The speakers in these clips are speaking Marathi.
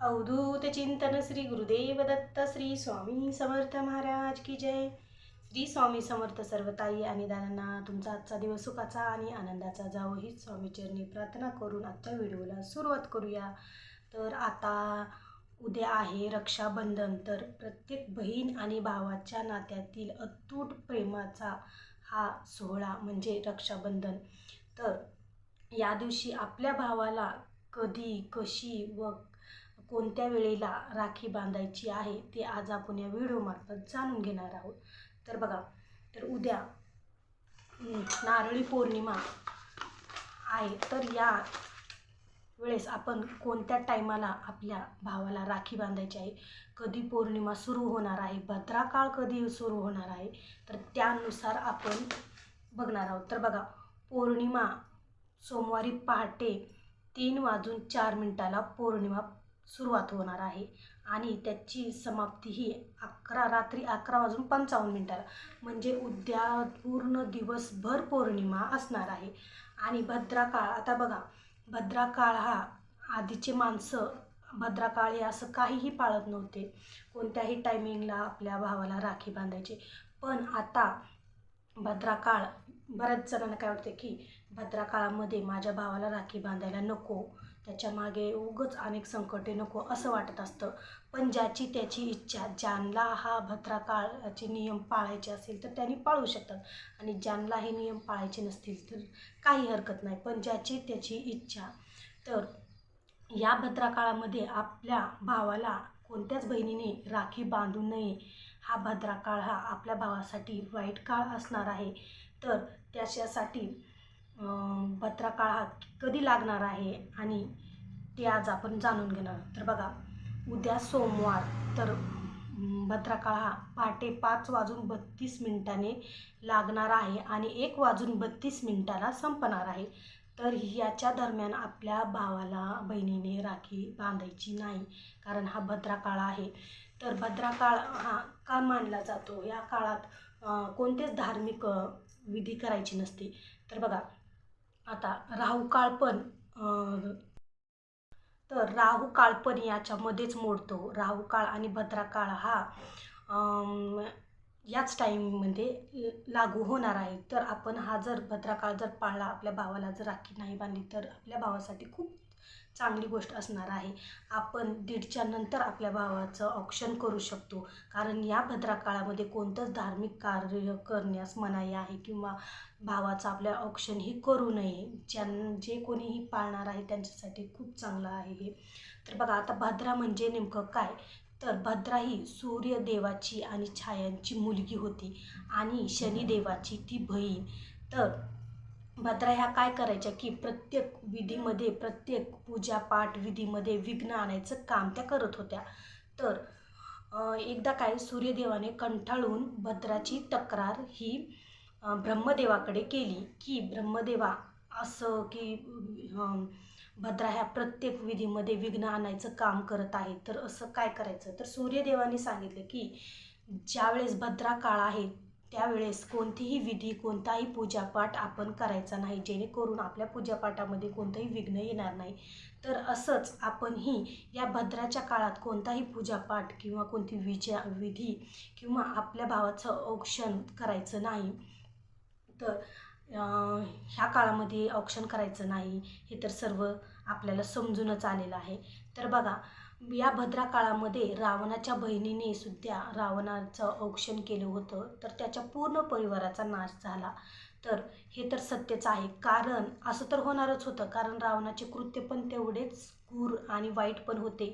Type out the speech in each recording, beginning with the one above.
अवधूत चिंतन श्री गुरुदेव दत्त श्री स्वामी समर्थ महाराज की जय. श्री स्वामी समर्थ सर्वताई आणि दादांना तुमचा आजचा दिवस सुखाचा आणि आनंदाचा जावो हीच स्वामीचरणी प्रार्थना करून आजच्या व्हिडिओला सुरुवात करूया. तर आता उद्या आहे रक्षाबंधन तर प्रत्येक बहीण आणि भावाच्या नात्यातील अतूट प्रेमाचा हा सोहळा म्हणजे रक्षाबंधन. तर या दिवशी आपल्या भावाला कधी कशी व कोणत्या वेळेला राखी बांधायची आहे ते आज आपण या व्हिडिओमार्फत जाणून घेणार आहोत. तर बघा तर उद्या नारळी पौर्णिमा आहे. तर या वेळेस आपण कोणत्या टायमाला आपल्या भावाला राखी बांधायची आहे? कधी पौर्णिमा सुरू होणार आहे? भद्राकाळ कधी सुरू होणार आहे? तर त्यानुसार आपण बघणार आहोत. तर बघा पौर्णिमा सोमवारी पहाटे तीन वाजून चार मिनिटाला पौर्णिमा सुरुवात होणार आहे. आणि त्याची समाप्ती ही अकरा रात्री अकरा वाजून पंचावन्न मिनिटाला. म्हणजे उद्या पूर्ण दिवसभर पौर्णिमा असणार आहे. आणि भद्राकाळ आता बघा भद्राकाळ हा आधीचे माणसं भद्राकाळ हे असं काहीही पाळत नव्हते. कोणत्याही टायमिंगला आपल्या भावाला राखी बांधायचे. पण आता भद्राकाळ बऱ्याच जणांना काय वाटते की भद्राकाळामध्ये माझ्या भावाला राखी बांधायला नको. त्याच्यामागे उगच अनेक संकटे नको असं वाटत असतं. पण ज्याची त्याची इच्छा ज्यांना हा भद्राकाळाचे नियम पाळायचे असेल तर त्यांनी पाळू शकतात. आणि ज्यांना हे नियम पाळायचे नसतील तर काही हरकत नाही. पण ज्याची त्याची इच्छा तर या भद्राकाळामध्ये आपल्या भावाला कोणत्याच बहिणीने राखी बांधू नये. हा भद्राकाळ हा आपल्या भावासाठी वाईट काळ असणार आहे. तर त्याच्यासाठी अं, हा कधी लागणार आहे आणि ते आज आपण जाणून घेणार तर बघा उद्या सोमवार तर भद्राकाळ हा पहाटे पाच वाजून बत्तीस मिनिटाने लागणार आहे आणि एक वाजून बत्तीस मिनिटाला संपणार आहे. तर याच्या दरम्यान आपल्या भावाला बहिणीने राखी बांधायची नाही कारण हा भद्राकाळ आहे. तर भद्राकाळ हा का मानला जातो? या काळात कोणतेच धार्मिक विधी करायची नसते. तर बघा आता राहू काळपण तर राहू काळ पण याच्यामध्येच मोडतो. राहू काळ आणि भद्राकाळ हा याच टाईममध्ये लागू होणार आहे. तर आपण हा जर भद्राकाळ जर पाळला आपल्या भावाला जर राखी नाही बांधली तर आपल्या भावासाठी खूप चांगली गोष्ट असणार आहे. आपण दीडच्या नंतर आपल्या भावाचं ऑप्शन करू शकतो. कारण या भद्रा काळामध्ये कोणतंच धार्मिक कार्य करण्यास मनाई आहे किंवा भावाचं आपल्या औक्षण ही करू नये. ज्यां जे कोणीही पाळणार आहे त्यांच्यासाठी खूप चांगलं आहे हे. तर बघा आता भद्रा म्हणजे नेमकं काय? तर भद्रा ही सूर्यदेवाची आणि छायांची मुलगी होती आणि शनिदेवाची ती बहीण. तर भद्रा ह्या काय करायच्या की प्रत्येक विधीमध्ये प्रत्येक पूजापाठ विधीमध्ये विघ्न आणायचं काम त्या करत होत्या. तर एकदा काय सूर्यदेवाने कंटाळून भद्राची तक्रार ही ब्रह्मदेवाकडे केली की ब्रह्मदेवा असं की भद्रा ह्या प्रत्येक विधीमध्ये विघ्न आणायचं काम करत आहे तर असं काय करायचं? तर सूर्यदेवाने सांगितलं की ज्यावेळेस भद्रा काळ आहे त्यावेळेस कोणतीही विधी कोणताही पूजापाठ आपण करायचा नाही जेणेकरून आपल्या पूजापाठामध्ये कोणतंही विघ्न येणार नाही. तर असंच आपणही या भद्राच्या काळात कोणताही पूजापाठ किंवा कोणती विजा विधी किंवा आपल्या भावाचं औक्षण करायचं नाही. तर ह्या काळामध्ये औक्षण करायचं नाही हे तर सर्व आपल्याला समजूनच आलेलं आहे. तर बघा या भद्रा काळामध्ये रावणाच्या बहिणीने सुद्धा रावणाचं औक्षण केलं होतं तर त्याच्या पूर्ण परिवाराचा नाश झाला. तर हे तर सत्यच आहे. कारण असं तर होणारच होतं. कारण रावणाचे कृत्य पण तेवढेच क्रूर आणि वाईट पण होते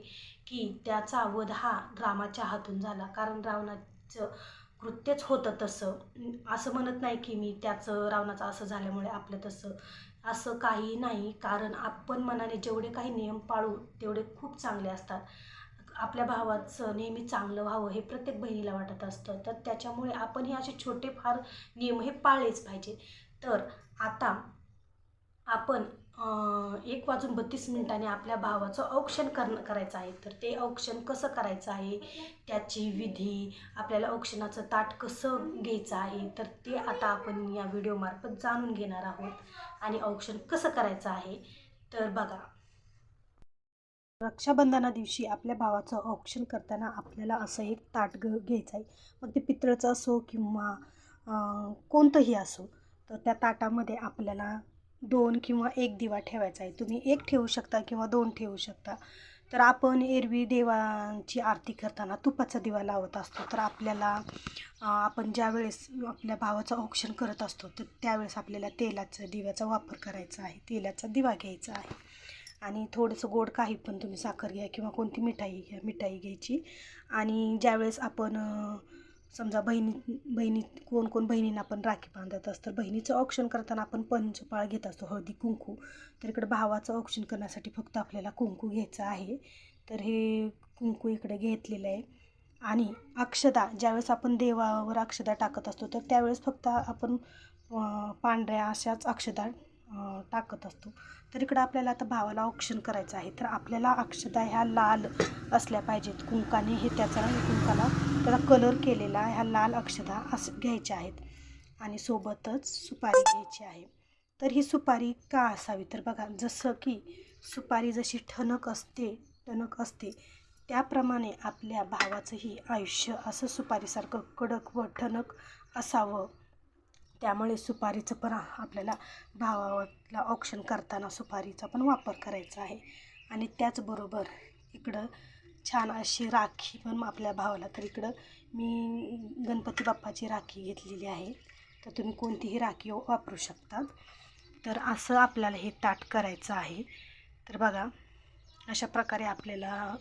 की त्याचा वध हा रामाच्या हातून झाला. कारण रावणाचं कृत्यच होतं तसं. असं म्हणत नाही की मी त्याचं रावणाचं असं झाल्यामुळे आपलं तसं. असं काही नाही. कारण आपण मनाने जेवढे काही नियम पाळू तेवढे खूप चांगले असतात. आपल्या भावाचं नेहमी चांगलं व्हावं हे प्रत्येक बहिणीला वाटत असतं. तर त्याच्यामुळे आपण हे असे छोटे फार नियम हे पाळलेच पाहिजे तर आता आपण एक वाजून बत्तीस मिनिटांनी आपल्या भावाचं औक्षण करणं करायचं आहे. तर ते औक्षण कसं करायचं आहे? त्याची विधी आपल्याला औक्षणाचं ताट कसं घ्यायचं आहे? तर ते आता आपण या व्हिडिओमार्फत जाणून घेणार आहोत. आणि औक्षण कसं करायचं आहे? तर बघा. रक्षाबंधना दिवशी आपल्या भावाचं औक्षण करताना आपल्याला असं एक ताट ग घ्यायचं आहे. मग ते पितळचं असो किंवा कोणतंही असो तर त्या ताटामध्ये आपल्याला दोन किंवा एक दिवा ठेवायचा आहे. तुम्ही एक ठेवू शकता किंवा दोन ठेवू शकता. तर आपण एरवी देवांची आरती करताना तुपाचा दिवा लावत असतो. तर आपल्याला आपण ज्यावेळेस आपल्या भावाचं औक्षण करत असतो तर त्यावेळेस आपल्याला तेलाचा दिव्याचा वापर करायचा आहे. तेलाचा दिवा घ्यायचा आहे. आणि थोडंसं गोड काही पण तुम्ही साखर घ्या किंवा कोणती मिठाई घ्या मिठाई घ्यायची. आणि ज्यावेळेस आपण समजा बहिणी बहिणी कोण कोण बहिणींना आपण राखी बांधत असतं. बहिणीचं औक्षण करताना आपण पंचपाळ घेत असतो हळदी कुंकू. तर इकडं भावाचं औक्षण करण्यासाठी फक्त आपल्याला कुंकू घ्यायचं आहे. तर हे कुंकू इकडे घेतलेलं आहे. आणि अक्षदा ज्यावेळेस आपण देवावर अक्षदा टाकत असतो तर त्यावेळेस फक्त आपण पांढऱ्या अशाच अक्षदा टाकत असतो. तर इकडं आपल्याला आता भावाला औक्षण करायचं आहे. तर आपल्याला अक्षदा ह्या लाल असल्या पाहिजेत. कुंकाने हे त्याचा कुंकाला त्याला कलर केलेला ह्या लाल अक्षदा असं घ्यायच्या आहेत. आणि सोबतच सुपारी घ्यायची आहे. तर ही सुपारी का असावी? तर बघा जसं की सुपारी जशी ठणक असते टणक असते त्याप्रमाणे आपल्या भावाचंही आयुष्य असं सुपारीसारखं कडक व ठणक असावं. त्यामुळे सुपारीचं पण आपल्याला भावाला ऑप्शन करताना सुपारीचा पण वापर करायचा आहे. आणि त्याचबरोबर इकडं छान अशी राखी पण आपल्या भावाला. तर इकडं मी गणपती बाप्पाची राखी घेतलेली आहे. तर तुम्ही कोणतीही राखी वापरू शकतात. तर असं आपल्याला हे ताट करायचं आहे. तर बघा अशा प्रकारे आपल्याला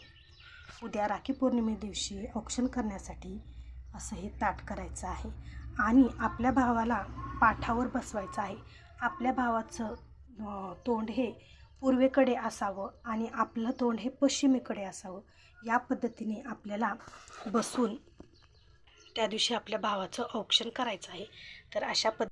उद्या राखी पौर्णिमे दिवशी ऑक्शन करण्यासाठी असं हे ताट करायचं आहे. आणि आपल्या भावाला पाठावर बसवायचं आहे. आपल्या भावाचं तोंड हे पूर्वेकडे असावं आणि आपलं तोंड हे पश्चिमेकडे असावं. या पद्धतीने आपल्याला बसून त्या दिवशी आपल्या भावाचं औक्षण करायचं आहे. तर अशा पद्ध